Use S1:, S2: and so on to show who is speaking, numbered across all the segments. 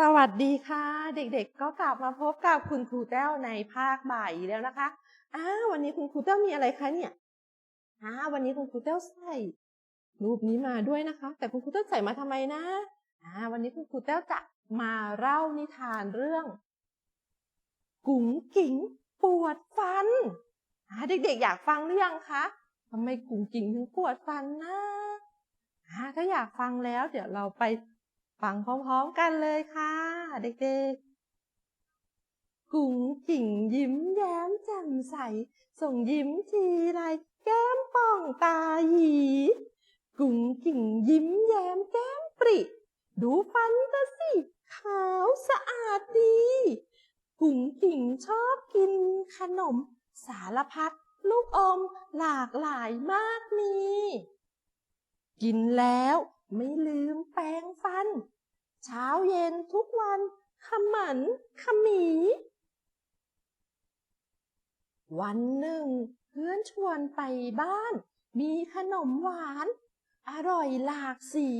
S1: สวัสดีค่ะ เด็กๆ ก็กลับมาพบกับคุณครูแต้วในภาคบ่ายแล้วนะคะอ้าวันนี้คุณครูแต้วมีอะไรคะเนี่ยอ้าวันนี้คุณครูแต้วใส่รูปนี้มาด้วยนะคะ แต่คุณครูแต้วใส่มาทำไมนะอ้าวันนี้คุณครูแต้วจะมาเล่านิทานเรื่อง กุ๋งกิ๋งปวดฟันอ่าเด็กๆ อยากฟังหรือยังคะทำไมกุ๋งกิ๋งถึงปวดฟันนะอ่าถ้าอยากฟังแล้ว เดี๋ยวเราไป ฟังพร้อมๆกันเลยค่ะ เด็กๆ กุ๋งกิ๋งยิ้มแย้มแจ่มใส ส่งยิ้มทีไรแก้มป่องตาหยี กุ๋งกิ๋งยิ้มแย้มแก้มปริ ดูฟันตะสิ ขาวสะอาดดี กุ๋งกิ๋งชอบกินขนม สารพัดลูกอมหลากหลายมากมีกินแล้ว ไม่ลืมแปรงฟัน เช้าเย็นทุกวันขมันขมี วันหนึ่ง เพื่อนชวนไปบ้าน มีขนมหวาน อร่อยหลากสี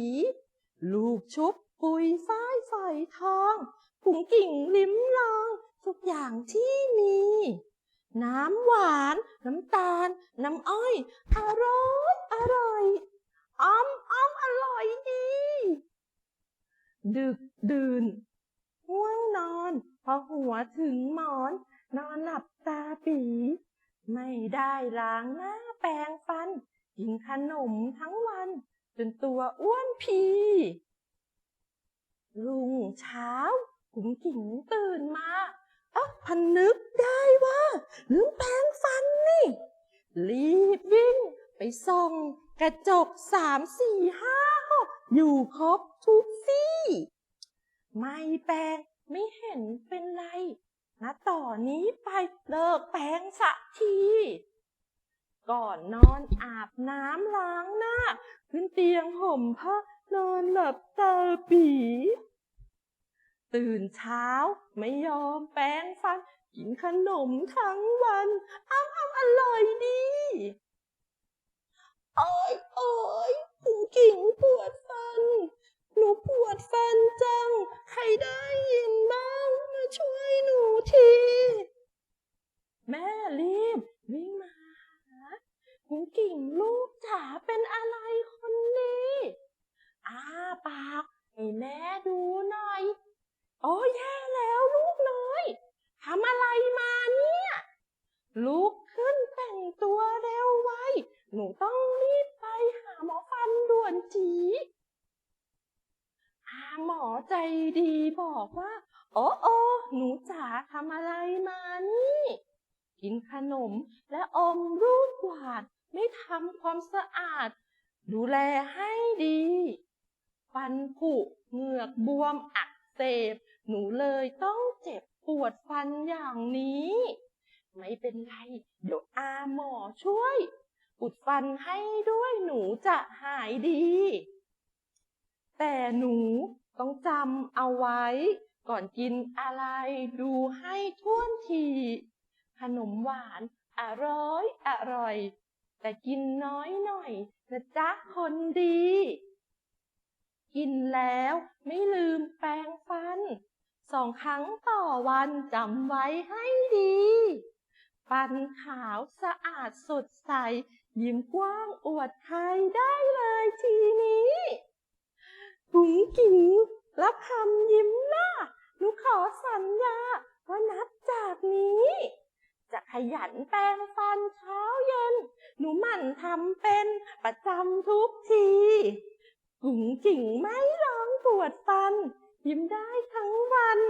S1: ลูกชุบปุยฝ้ายฝอยทองผุงกิ่งลิ้มลอง ทุกอย่างที่มี น้ำหวาน น้ำตาล น้ำอ้อย อร่อย อร่อย อ้อมอ้อมอร่อยดี ดึกดื่นง่วงนอน พอหัวถึงหมอน นอนหลับตาปี ไม่ได้ล้างหน้าแปรงฟัน กินขนมทั้งวัน จนตัวอ้วนพีรุ่งเช้ากุ๋งกิ่งตื่นมาอ๊ะพันนึกได้ว่าลืมแปรงฟันนี่ รีบวิ่งไปส่อง กระจกสามสี่ห้าหกอยู่ครบทุกซี่ ไม่แปรงไม่เห็นเป็นไรนะต่อนนี้ไปเลิกแปรงสักที ก่อนนอนอาบน้ำล้างหน้า ขึ้นเตียงห่มผ้านอนหลับตาปี ตื่นเช้าไม่ยอมแปรงฟัน กินขนมทั้งวัน อ้ำอ้ำอร่อยดี กิ่งลูกจ๋าเป็นอะไรคนนี้อ้าปากให้แม่ดูหน่อย โอ้แย่แล้วลูกน้อยทำอะไรมาเนี่ยลุกขึ้นแต่งตัวเร็วไว หนูต้องรีบไปหาหมอฟันด่วนจีอาหมอใจดีบอกว่า โอ้โอ้หนูจ๋าทำอะไรมานี่ กินขนม และอมรูปกวาด ไม่ทำความสะอาด ดูแลให้ดี ฟันผุเหงือกบวมอักเสบ หนูเลยต้องเจ็บปวดฟันอย่างนี้ ไม่เป็นไร เดี๋ยวอาหมอช่วย อุดฟันให้ด้วยหนูจะหายดี แต่หนูต้องจำเอาไว้ ก่อนกินอะไรดูให้ท่วนที ขนมหวาน อร่อยอร่อย แต่กินน้อยหน่อยนะจ๊ะคนดี กินแล้วไม่ลืมแปรงฟัน สองครั้งต่อวันจำไว้ให้ดี ฟันขาวสะอาดสดใส ยิ้มกว้างอวดใครได้เลยทีนี้กุ๋งกิ๋งรับคำยิ้มล่ะหนูขอสัญญาว่านับจากนี้ จะขยันแปรงฟันเช้าเย็น หนูหมั่นทำเป็นประจำทุกทีกุ๋งจิ๋งไม่ร้องปวดฟัน ยิ้มได้ทั้งวัน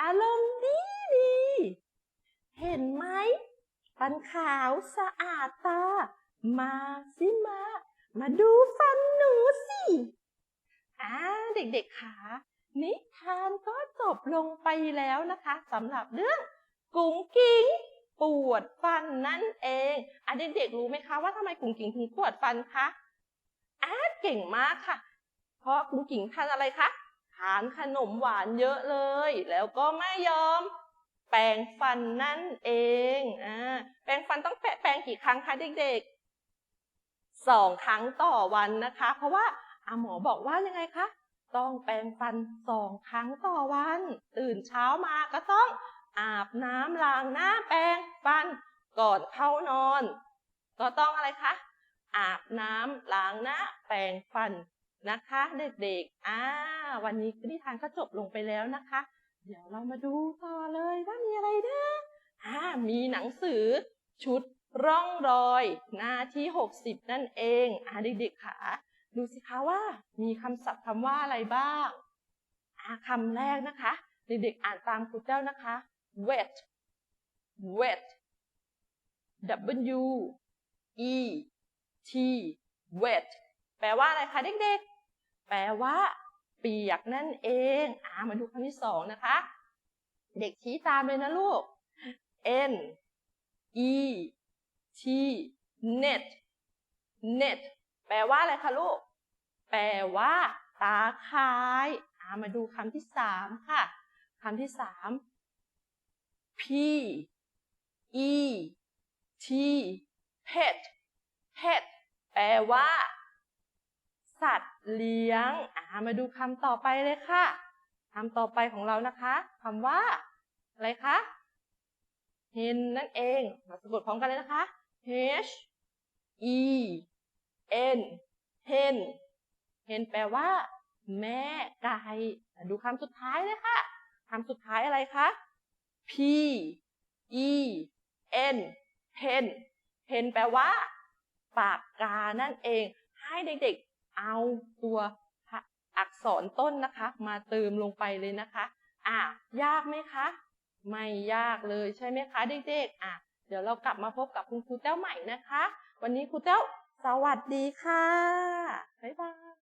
S1: อารมณ์ดีดี เห็นไหมฟันขาวสะอาดตา มาสิมา มาดูฟันหนูสิอ่าเด็กๆค่ะนิทานก็จบลงไปแล้วนะคะสำหรับเรื่อง กุ๋งกิ๋งปวดฟันนั่นเองอะเด็กๆรู้ไหมคะว่าทำไมกุ๋งกิ๋งถึงปวดฟันคะอ่าเก่งมากค่ะ เพราะกุ๋งกิ๋งทานอะไรคะทานขนมหวานเยอะเลย แล้วก็ไม่ยอม แปรงฟันนั่นเองอ่าแปรงฟันต้องแปะแปรงกี่ครั้งคะเด็กๆสองครั้งต่อวันนะคะ เพราะว่าอาหมอบอกว่ายังไงคะต้องแปรงฟันสองครั้งต่อวัน ตื่นเช้ามาก็ต้อง อาบน้ำล้างหน้าแปรงฟันก่อนเข้านอน ก็ต้องอะไรคะ อาบน้ำล้างหน้าแปรงฟันนะคะ เด็กๆ อ่า วันนี้นิทานก็จบลงไปแล้วนะคะ เดี๋ยวเรามาดูต่อเลยว่ามีอะไรนะอ่ามีหนังสือชุดร่องรอย หน้าที่ 60 นั่นเอง อ่าเด็กๆค่ะดูสิคะว่ามีคำศัพท์คำว่าอะไรบ้างอ่าคำแรกนะคะ เด็กๆอ่านตามครูเจ้านะคะ wet wet W E T wet แปลว่าอะไรคะเด็กๆ แปลว่า เปียกนั่นเอง อ่ามาดูคำที่สองนะคะ เด็กชี้ตามเลยนะลูก N E T net net แปลว่าอะไรคะลูก แปลว่า ตาข่าย อ่ามาดูคำที่สามค่ะคำที่สาม P E T pet pet แปลว่า สัตว์เลี้ยง อ่า มาดูคำต่อไปเลยค่ะคำต่อไปของเรานะคะคำว่า อะไรคะ hen นั่นเอง มาสะกดพร้อมกันเลยนะคะ h e n hen hen แปลว่า แม่ไก่ ดูคำสุดท้ายเลยค่ะคำสุดท้ายอะไรคะ p e n pen pen แปลว่า ปากกานั่นเอง ให้เด็กๆ เอาตัวอักษรต้นนะคะ มาเติมลงไปเลยนะคะ อะ ยากไหมคะ ไม่ยากเลยใช่ไหมคะเด็กๆ อะ เดี๋ยวเรากลับมาพบกับคุณครูเต้าใหม่นะคะ วันนี้ครูเต้าสวัสดีค่ะ บ๊ายบาย